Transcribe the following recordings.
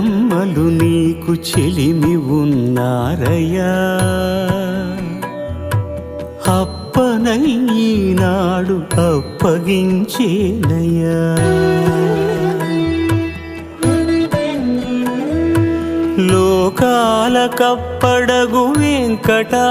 ఇద్దరమ్మలు నీకు చెలిమి ఉన్నారయ్యా. అప్పనయ్యినాడు అప్పగించేనయ్యా. లోకాల కప్పడగు వెంకటాద్రీషుడా.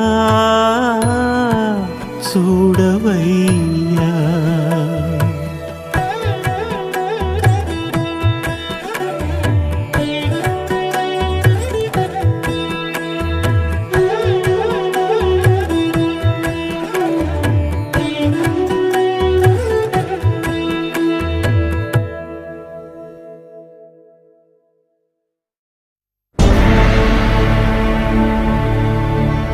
చూడవయ్యా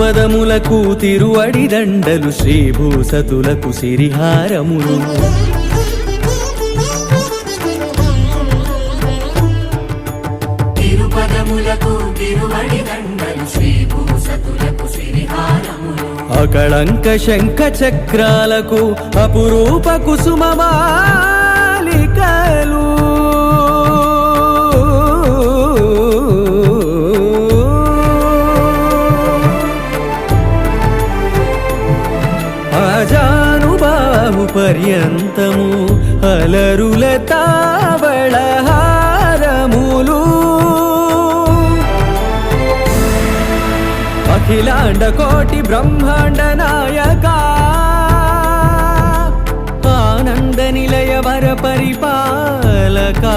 తిరుపదములకు తిరువడి దండలు శ్రీభూసతులకు సిరిహారములు. తిరుపదములకు శ్రీభూసతులకు సిరిహారములు. అకళంక శంఖ చక్రాలకు అపురూప కుసుమమాలికలు పర్యంతము అలరుల తావళహారములు అఖిలాండ కోటి బ్రహ్మాండ నాయక. ఆనంద నిలయ వర పరిపాలకా.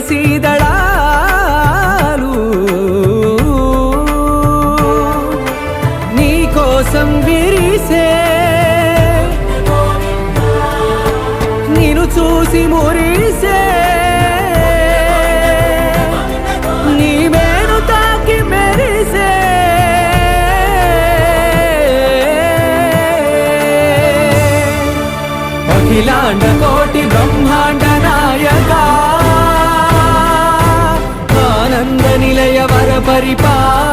తులసీ దళాలు నీ కోసం విరిసే నిన్ను చూసి మురిసే. నీ మేను తాకి మెరిసే. అఖిలాండ కోటి పరిపా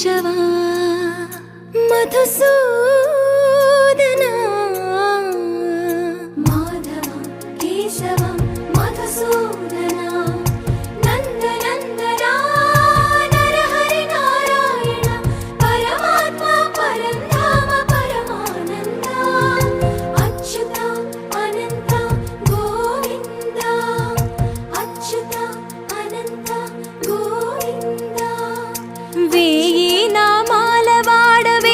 शवा मधुसू